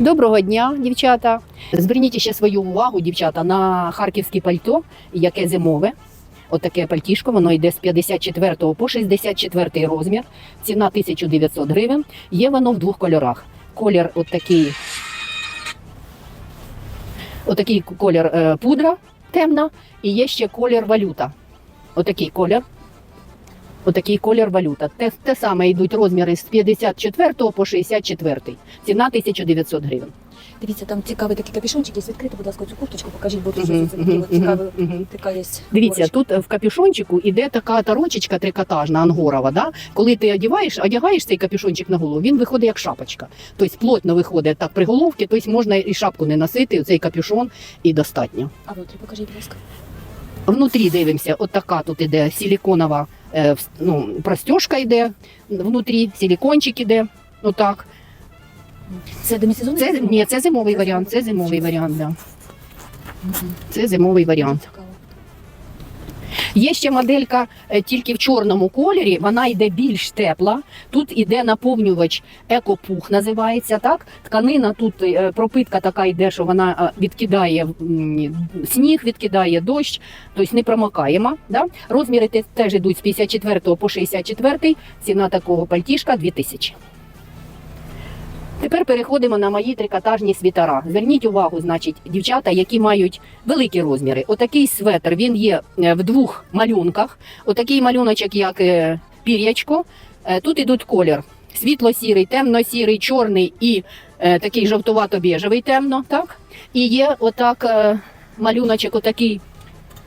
Доброго дня, дівчата. Зверніть ще свою увагу, дівчата, на харківське пальто, яке зимове. Отаке пальтішко, воно йде з 54 по 64 розмір. Ціна 1900 гривень. Є воно в двох кольорах. Колір отакий, отакий колір е, пудра темна, і є ще колір валюта. Отакий колір. Отакий колір валюта. Те, те саме йдуть розміри з 54 по 64. Ціна 1900 гривень. Дивіться, там цікавий такий капюшончик є. Відкрити, будь ласка, цю курточку, покажіть, бо щось таке мгм, цікаве. Така є. Дивіться, горочка. тут в капюшончику іде така торочечка трикотажна ангорова. Да? Коли ти одягаєш, одягаєш цей капюшончик на голову, він виходить як шапочка. Тобто плотно виходить так при головці, тобто можна і шапку не носити, цей капюшон і достатньо. А внутрі покажіть, будь ласка. Внутрі дивимося, от така тут іде силіконова ну, простежка йде внутрі, силікончик іде. Отак. Це демісезон? Це ні, це зимовий варіант. Це зимовий варіант. Да. Це зимовий варіант. Є ще моделька е, тільки в чорному кольорі, вона йде більш тепла. Тут іде наповнювач екопух, називається так. Тканина тут е, пропитка така йде, що вона е, відкидає сніг, відкидає дощ, тобто не промокаємо. Да? Розміри теж йдуть з 54 по 64, ціна такого пальтішка 2000. Тепер переходимо на мої трикотажні світера. Зверніть увагу, значить, дівчата, які мають великі розміри. Отакий светр, він є е, в двох малюнках. Отакий малюночок, як е, пір'ячко. Е, Тут ідуть колір. Світло-сірий, темно-сірий, чорний і такий жовтувато-біжевий темно. Так? І є отак малюночок, отакий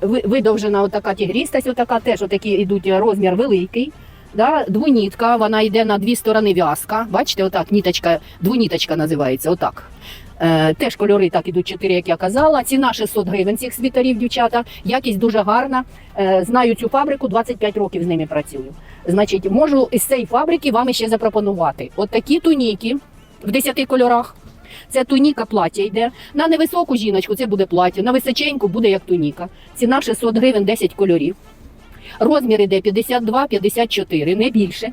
видовжена отака тігрістость, отака теж отакі йдуть е, розмір великий. Да? Двонітка, вона йде на дві сторони в'язка. Бачите, отак ніточка, двоніточка називається. Отак. Е, теж кольори так ідуть чотири, як я казала. Ціна 600 гривень цих світерів, дівчата. Якість дуже гарна. Е, знаю цю фабрику, 25 років з ними працюю. Значить, можу із цієї фабрики вам ще запропонувати. От такі туніки в 10 кольорах. Це туніка плаття йде. На невисоку жіночку це буде плаття, на височеньку буде як туніка. Ціна 600 гривень, 10 кольорів. Розмір іде 52-54, не більше.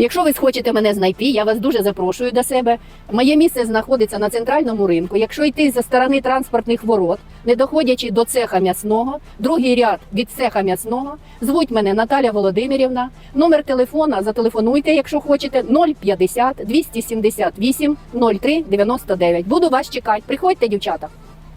Якщо ви схочете мене знайти, я вас дуже запрошую до себе. Моє місце знаходиться на центральному ринку. Якщо йти зі сторони транспортних ворот, не доходячи до цеха м'ясного, другий ряд від цеха м'ясного, звуть мене Наталя Володимирівна. Номер телефона зателефонуйте, якщо хочете, 050 278 03 99. Буду вас чекати. Приходьте, дівчата.